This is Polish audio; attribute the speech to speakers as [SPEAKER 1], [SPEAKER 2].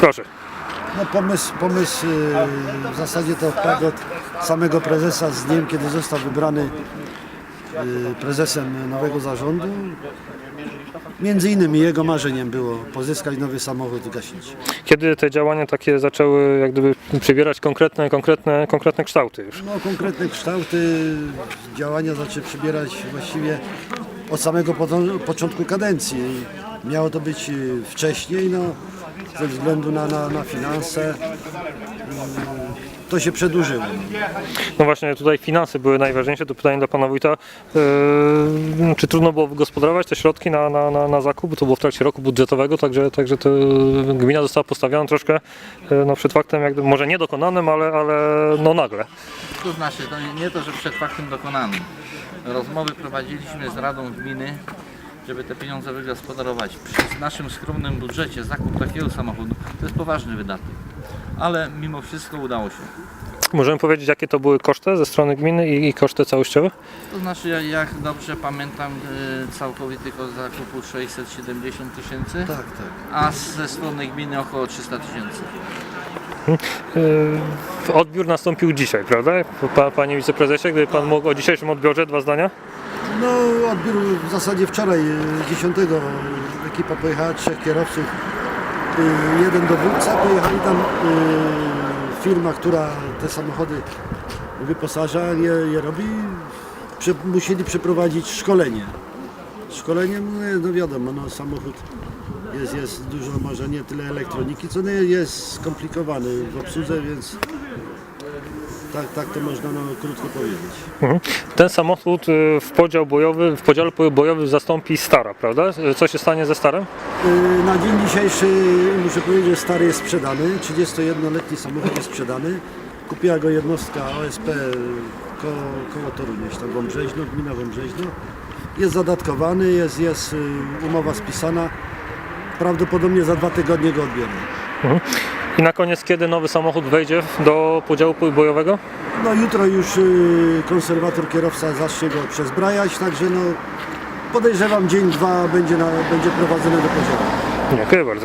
[SPEAKER 1] Proszę.
[SPEAKER 2] No pomysł, pomysł yy, w zasadzie to wpadł od samego prezesa z dniem, kiedy został wybrany yy, prezesem nowego zarządu. Między innymi jego marzeniem było pozyskać nowy samochód i gaśniczy.
[SPEAKER 1] Kiedy te działania takie zaczęły jak gdyby przybierać konkretne, konkretne, konkretne kształty już?
[SPEAKER 2] No, konkretne kształty działania zaczęły przybierać właściwie od samego początku- kadencji. Miało to być yy, wcześniej, no, ze względu na, na, na finanse. To się przedłużyło.
[SPEAKER 1] No właśnie tutaj finanse były najważniejsze, to pytanie dla Pana Wójta. Yy, czy trudno było wygospodarować te środki na, na, na, na zakup? To było w trakcie roku budżetowego, także, także to gmina została postawiona troszkę yy, no, przed faktem, jak gdyby, może niedokonanym, ale, ale no nagle.
[SPEAKER 3] To znaczy, to nie, nie to, że przed faktem dokonanym. Rozmowy prowadziliśmy z Radą Gminy, żeby te pieniądze wygospodarować. Przy naszym skromnym budżecie zakup takiego samochodu to jest poważny wydatek. Ale mimo wszystko udało się.
[SPEAKER 1] Możemy powiedzieć, jakie to były koszty ze strony gminy i, i koszty całościowe?
[SPEAKER 3] To znaczy, ja- jak dobrze pamiętam, y, całkowity koszt zakupu 670 tysięcy,
[SPEAKER 2] Tak, tak.
[SPEAKER 3] a ze strony gminy około 300 tysięcy.
[SPEAKER 1] Yy, odbiór nastąpił dzisiaj, prawda? Pa, panie wiceprezesie, gdyby Pan mógł o dzisiejszym odbiorze dwa zdania?
[SPEAKER 2] No odbiór w zasadzie wczoraj, e, 10 ekipa pojechała, trzech kierowców, e, jeden dowódca, pojechali tam e, firma, która te samochody wyposaża, je, je robi, musieli przeprowadzić szkolenie. Szkolenie, no, no wiadomo, no, samochód jest, jest dużo może nie tyle elektroniki, co nie jest skomplikowany w obsłudze, więc tak, tak to można no, krótko powiedzieć.
[SPEAKER 1] Mhm. Ten samochód yy, w podział bojowy, w podziale bojowym zastąpi Stara, prawda? Co się stanie ze Starem?
[SPEAKER 2] Y, Na dzień dzisiejszy muszę powiedzieć, że stary jest sprzedany. 31-letni samochód jest sprzedany. Kupiła go jednostka OSP koło, koło Torunia, gdzieś tam Wąbrzeźno, gmina Wąbrzeźno. Jest zadatkowany, jest, jest y, umowa spisana. Prawdopodobnie za dwa tygodnie go odbiorę.
[SPEAKER 1] I na koniec, kiedy nowy samochód wejdzie do podziału bojowego?
[SPEAKER 2] No jutro już y, konserwator kierowca zacznie go przezbrajać, także no podejrzewam dzień, dwa będzie, na, będzie prowadzony do podziału.
[SPEAKER 1] Dziękuję bardzo.